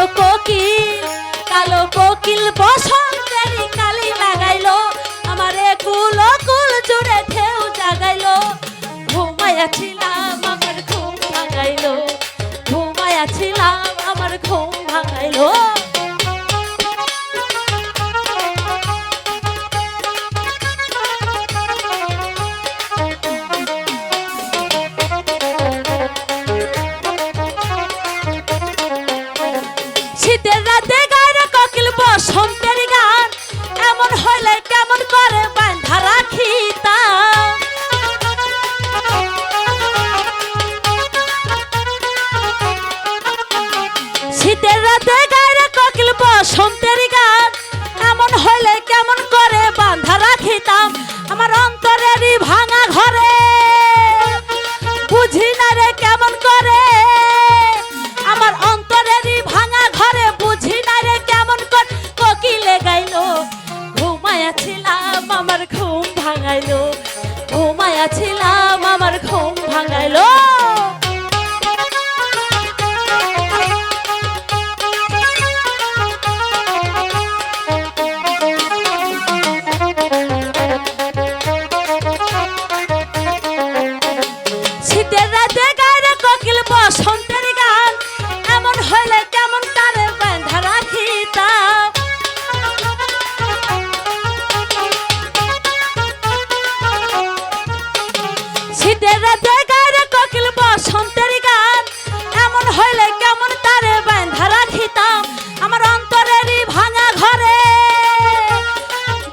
কালো কোকিল কালো কোকিল বসন্তের কালি লাগাইলো, আমার কুল কুল জুড়ে ঢেউ জাগাইলো। ঘুমাইয়াছিলাম আমার ঘুম ভাঙাইলো ঘুমাইয়াছিলাম আমার ঘুম ভাঙাইলো। শীতের রাতে গায়ে ককিল বসন্তের গান। এমন হইলে কেমন করে বান্ধা রাখি তা? শীতের রাতে গায়ে ককিল বসন্তের ভাঙাইলো ঘুমায়াছিলাম আমার ঘুম ভাঙাইলো। রাতে গায়ে কোকিল বসন্তের গান। এমন হইলে কেমন তারে বাঁধা আমার অন্তরেরই ভাঙা ঘরে।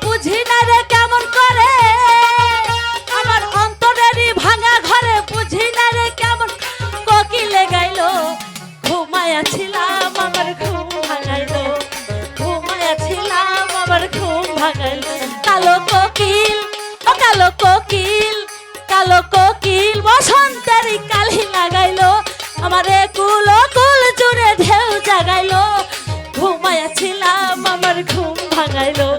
বুঝি না রে কেমন করে? আমার অন্তরেরই ভাঙা ঘরে। বুঝি না রে কেমন কোকিলে গাইলো ঘুমায়াছিলাম আমার ঘুম ভাঙাইলো। ঘুমায়াছিলাম আমার ঘুম ভাঙাইলো। কালো কোকিল, ও কালো কোকিল আমারে কুল কুল জুড়ে ঢেউ জাগাইলো। ঘুমায়াছিলাম আমার ঘুম ভাঙাইলো।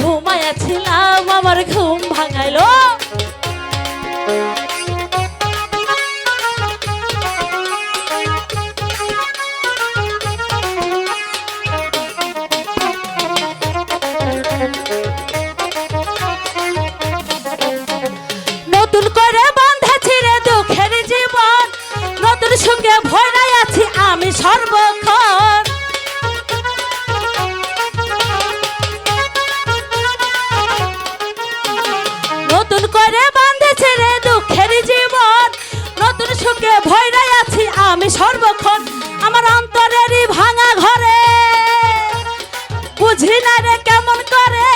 ঘুমায়াছিলাম আমার ঘুম ভাঙাইলো। নতুন করে করে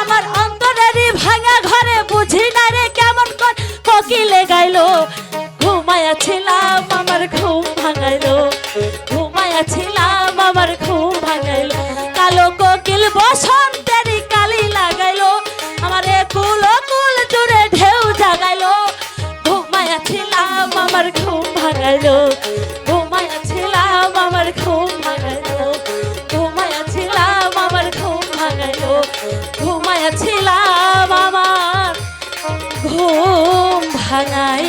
আমার অন্তরেরই ভাঙা ঘরে বুঝি না রে কেমন কর। কোকিলে গাইলো ঘুমায়াছিলাম ঘুমায়াছিলাম আমার। ঘুম ভাঙাই